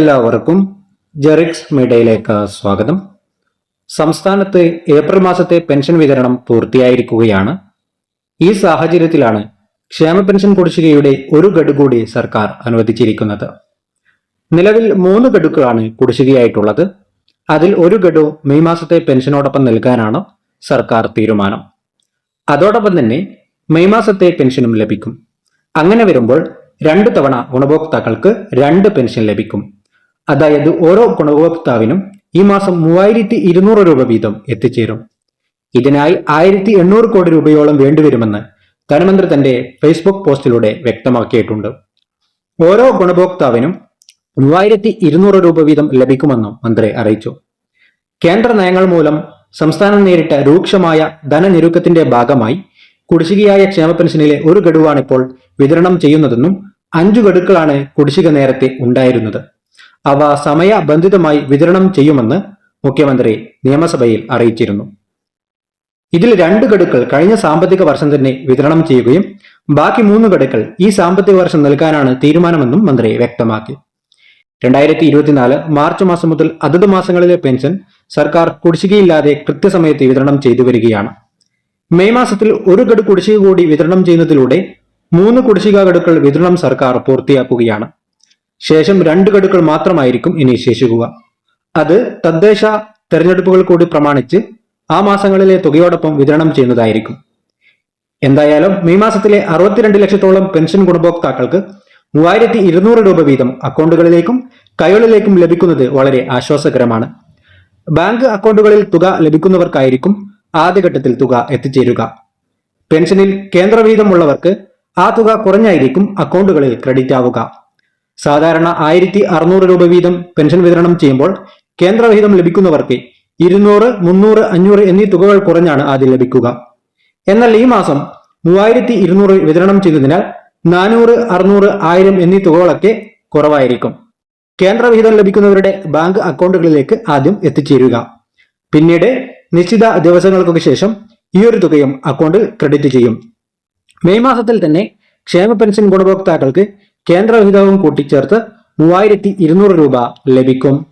എല്ലാവർക്കും ജെറിക്സ് മീഡിയയിലേക്ക് സ്വാഗതം. സംസ്ഥാനത്ത് ഏപ്രിൽ മാസത്തെ പെൻഷൻ വിതരണം പൂർത്തിയായിരിക്കുകയാണ്. ഈ സാഹചര്യത്തിലാണ് ക്ഷേമ പെൻഷൻ കുടിശ്ശികയുടെ ഒരു ഗഡു കൂടി സർക്കാർ അനുവദിച്ചിരിക്കുന്നത്. നിലവിൽ മൂന്ന് ഗഡുക്കളാണ് കുടിശ്ശികയായിട്ടുള്ളത്. അതിൽ ഒരു ഗഡു മെയ് മാസത്തെ പെൻഷനോടൊപ്പം നൽകാനാണ് സർക്കാർ തീരുമാനം. അതോടൊപ്പം തന്നെ മെയ് മാസത്തെ പെൻഷനും ലഭിക്കും. അങ്ങനെ വരുമ്പോൾ രണ്ട് തവണ ഗുണഭോക്താക്കൾക്ക് രണ്ട് പെൻഷൻ ലഭിക്കും. അതായത് ഓരോ ഗുണഭോക്താവിനും ഈ മാസം മൂവായിരത്തി ഇരുന്നൂറ് രൂപ വീതം എത്തിച്ചേരും. ഇതിനായി ആയിരത്തി എണ്ണൂറ് കോടി രൂപയോളം വേണ്ടിവരുമെന്ന് ധനമന്ത്രി തന്റെ ഫേസ്ബുക്ക് പോസ്റ്റിലൂടെ വ്യക്തമാക്കിയിട്ടുണ്ട്. ഓരോ ഗുണഭോക്താവിനും മൂവായിരത്തി ഇരുന്നൂറ് രൂപ വീതം ലഭിക്കുമെന്നും മന്ത്രി അറിയിച്ചു. കേന്ദ്ര നയങ്ങൾ മൂലം സംസ്ഥാനം നേരിട്ട രൂക്ഷമായ ധനനിരുക്കത്തിന്റെ ഭാഗമായി കുടിശ്ശികയായ ക്ഷേമ പെൻഷനിലെ ഒരു ഗഡുവാണിപ്പോൾ വിതരണം ചെയ്യുന്നതെന്നും അഞ്ചു ഗഡുക്കളാണ് കുടിശ്ശിക നേരത്തെ ഉണ്ടായിരുന്നത്. അവ സമയബന്ധിതമായി വിതരണം ചെയ്യുമെന്ന് മുഖ്യമന്ത്രി നിയമസഭയിൽ അറിയിച്ചിരുന്നു. ഇതിൽ രണ്ട് ഗഡുക്കൾ കഴിഞ്ഞ സാമ്പത്തിക വർഷം തന്നെ വിതരണം ചെയ്യുകയും ബാക്കി മൂന്ന് ഗഡുക്കൾ ഈ സാമ്പത്തിക വർഷം നൽകാനാണ് തീരുമാനമെന്നും മന്ത്രി വ്യക്തമാക്കി. രണ്ടായിരത്തി ഇരുപത്തിനാല് മാർച്ച് മാസം മുതൽ അതത് മാസങ്ങളിലെ പെൻഷൻ സർക്കാർ കുടിശ്ശികയില്ലാതെ കൃത്യസമയത്ത് വിതരണം ചെയ്തു വരികയാണ്. മെയ് മാസത്തിൽ ഒരു ഗഡു കുടിശ്ശിക കൂടി വിതരണം ചെയ്യുന്നതിലൂടെ മൂന്ന് കുടിശ്ശിക ഗഡുക്കൾ വിതരണം സർക്കാർ പൂർത്തിയാക്കുകയാണ്. ശേഷം രണ്ട് ഗഡുക്കൾ മാത്രമായിരിക്കും ഇനി ശേഷിക്കുക. അത് തദ്ദേശ തെരഞ്ഞെടുപ്പുകൾ കൂടി പ്രമാണിച്ച് ആ മാസങ്ങളിലെ തുകയോടൊപ്പം വിതരണം ചെയ്യുന്നതായിരിക്കും. എന്തായാലും മെയ് മാസത്തിലെ അറുപത്തിരണ്ട് ലക്ഷത്തോളം പെൻഷൻ ഗുണഭോക്താക്കൾക്ക് മൂവായിരത്തി ഇരുന്നൂറ് രൂപ വീതം അക്കൗണ്ടുകളിലേക്കും കൈകളിലേക്കും ലഭിക്കുന്നത് വളരെ ആശ്വാസകരമാണ്. ബാങ്ക് അക്കൗണ്ടുകളിൽ തുക ലഭിക്കുന്നവർക്കായിരിക്കും ആദ്യഘട്ടത്തിൽ തുക എത്തിച്ചേരുക. പെൻഷനിൽ കേന്ദ്രവീതമുള്ളവർക്ക് ആ തുക കുറഞ്ഞായിരിക്കും അക്കൗണ്ടുകളിൽ ക്രെഡിറ്റ് ആവുക. സാധാരണ ആയിരത്തി അറുന്നൂറ് രൂപ വീതം പെൻഷൻ വിതരണം ചെയ്യുമ്പോൾ കേന്ദ്രവിഹിതം ലഭിക്കുന്നവർക്ക് ഇരുന്നൂറ് മുന്നൂറ് അഞ്ഞൂറ് എന്നീ തുകകൾ കുറഞ്ഞാണ് ആദ്യം ലഭിക്കുക. എന്നാൽ ഈ മാസം മൂവായിരത്തി ഇരുന്നൂറ് വിതരണം ചെയ്തതിനാൽ നാനൂറ് അറുന്നൂറ് ആയിരം എന്നീ തുകകളൊക്കെ കുറവായിരിക്കും. കേന്ദ്രവിഹിതം ലഭിക്കുന്നവരുടെ ബാങ്ക് അക്കൗണ്ടുകളിലേക്ക് ആദ്യം എത്തിച്ചേരുക. പിന്നീട് നിശ്ചിത ദിവസങ്ങൾക്കൊക്കെ ശേഷം ഈ ഒരു തുകയും അക്കൗണ്ടിൽ ക്രെഡിറ്റ് ചെയ്യും. മെയ് മാസത്തിൽ തന്നെ ക്ഷേമ പെൻഷൻ ഗുണഭോക്താക്കൾക്ക് കേന്ദ്രവിഹിതവും കൂട്ടിച്ചേർത്ത് മൂവായിരത്തി ഇരുന്നൂറ് രൂപ ലഭിക്കും.